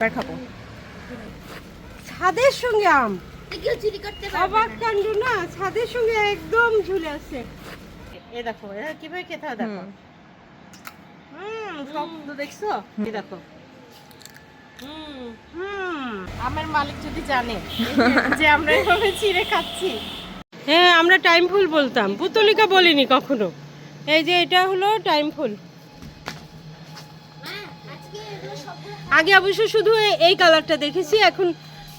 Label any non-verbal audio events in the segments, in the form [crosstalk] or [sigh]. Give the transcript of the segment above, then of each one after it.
এবার খাব। ছাদের সঙ্গে আম। অবাক কাণ্ড না ছাদের সঙ্গে একদম ঝুলে আছে। এ দেখো এটা কীভাবে খেতে হয় দেখো। হুম। শব্দ দেখছ? এই দেখো। হুম। হুম আমার মালিক যদি জানে [laughs] যে আমরা এভাবে চিড়ে খাচ্ছি। হ্যাঁ আমরা টাইম ফুল বলতাম। পুতলিকা বলিনি কখনো। এই যে এটা হলো টাইম ফুল। আগে অবশ্য শুধু এই কালারটা দেখেছি এখন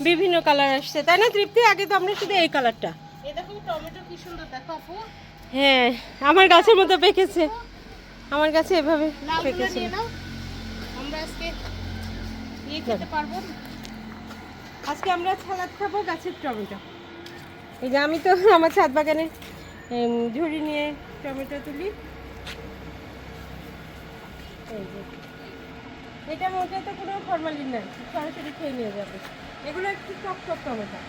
বিভিন্ন কালার আসছে। তাই না তৃপ্তি? আগে তো আমরা শুধু এই কালারটা এই দেখো টমেটো কি সুন্দর হ্যাঁ আমার গাছের মতো পেকেছে। আমার কাছে এভাবে পেকেছে আমরা আজকে ইয়ে খেতে পারব। আজকে আমরা সালাদ খাব গাছের টমেটো। এই যে আমি তো আমার ছাদ বাগানে ঝুড়ি নিয়ে টমেটো তুলি। এই যে। এটা মোটাতে কোনো ফরমালিন নাই সরাসরি খেয়ে নিয়ে যাবে। এগুলো একটু টক টক টমেটো।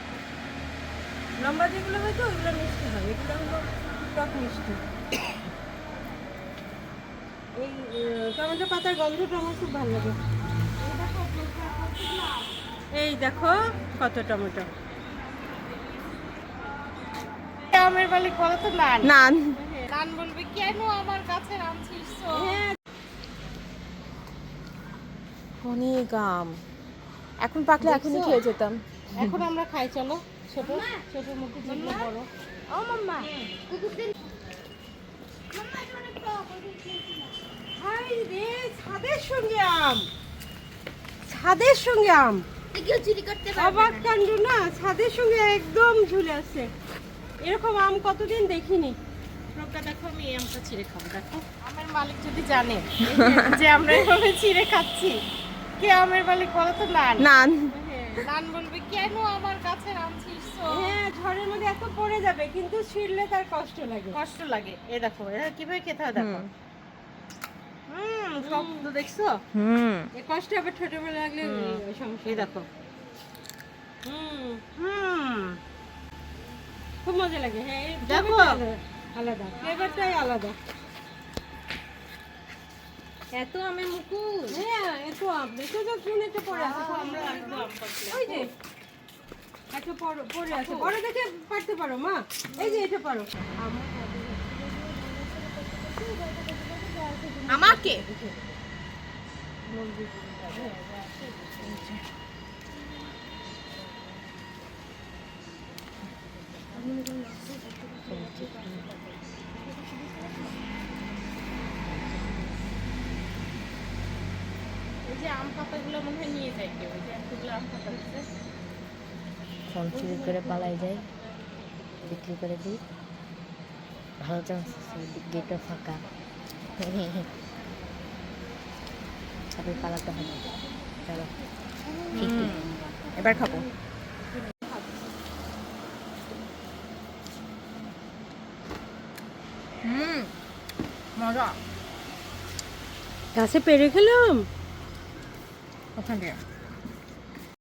লম্বা যেগুলো হয় তো ওইগুলো মিষ্টি হয়। এগুলো হলো টক মিষ্টি। এই টমেটো পাতার গন্ধটা আমার খুব ভালো লাগে। এই দেখো কত টমেটো। আমের বলো তো নান? নান। নান বলবে কেন আমার কাছে আম ছিঁড়ছো হ্যাঁ অনেক আম এখন পাকলে এখনই খেয়ে যেতাম। এখন আমরা খাই চলো। ছোট ছোট মুখে যেগুলো বড়। ও মাম্মা। কুকুরদের ছাদের সঙ্গে আম। ছাদের সঙ্গে আম। কেউ চুরি করতে অবাক না। কাণ্ড না ছাদের সঙ্গে একদম ঝুলে আছে। এরকম আম কতদিন দেখিনি। প্রজ্ঞা দেখো আমি এই আমটা ছিঁড়ে খাব দেখো। আমার মালিক যদি জানে যে আমরা এভাবে ছিঁড়ে খাচ্ছি। কে আমের মালিক বলো তো নান। নান। নান বলবে কেন আমার কাছে ছিঁড়ছো হ্যাঁ ঝড়ের মধ্যে এত পড়ে যাবে কিন্তু ছিঁড়লে তার কষ্ট লাগে। কষ্ট লাগে। এ দেখো এটা কীভাবে খেতে হয় দেখো। হুম। শব্দ দেখছ? হুম। এ কষ্ট আবার ছোটবেলা লাগলে সমস্যা দেখো। হুম হুম। খুব মজা লাগে। হ্যাঁ দেখো। আলাদা। ফ্লেভারটাই আলাদা। এত আমের মুকুল। হ্যাঁ এত আম। দেখো তো চুনেতে পড়ে আছে আমরা একদম আম পাচ্ছি ওই যে। এত পড়- পড়ে আছে। বড় দেখে পারতে পারো মা। এই যে এটা পারো আমাকে? এই যে আম পাতাগুলো মনে হয় নিয়ে যায় কেউ যে এতগুলো আম পাতা আছে ফোন চুরি করে পালাই যায় বিক্রি করে দিই। ভালো চান্স গেটও ফাঁকা। তারপরে পালাতে হবে। চলো এবার খাব। হুম মজা। গাছে পেরে খেলাম? 我看这个。